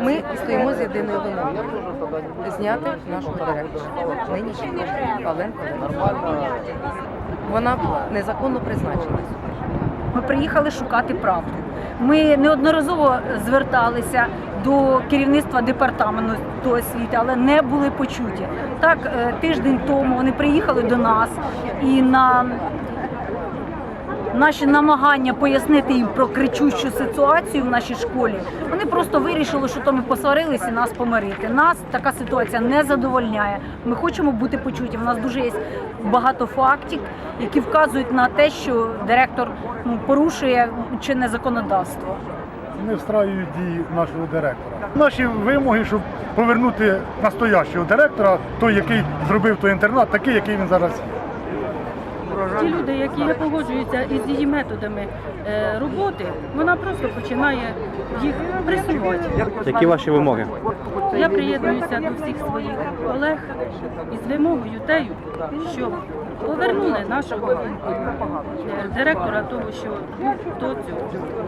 Ми стоїмо з єдиною вимогою зняти нашого директора. Нинішнього Леонідівну. Вона незаконно призначена. Ми приїхали шукати правду. Ми неодноразово зверталися до керівництва департаменту освіти, але не були почуті. Так, е, тиждень тому вони приїхали до нас і на наші намагання пояснити їм про кричущу ситуацію в нашій школі. Вони просто вирішили, що то ми посварилися нас помирити. Нас така ситуація не задовольняє. Ми хочемо бути почуті. У нас дуже є багато фактів, які вказують на те, що директор ну, порушує чинне законодавство. не встраюють дії нашого директора. Наші вимоги, щоб повернути настоящого директора, той, який зробив той інтернат, такий, який він зараз є. Ті люди, які не погоджуються із її методами е, роботи, вона просто починає їх пресувати. Які ваші вимоги? Я приєднуюся до всіх своїх колег із вимогою тею, щоб повернули нашого е, директора того, що був до цього.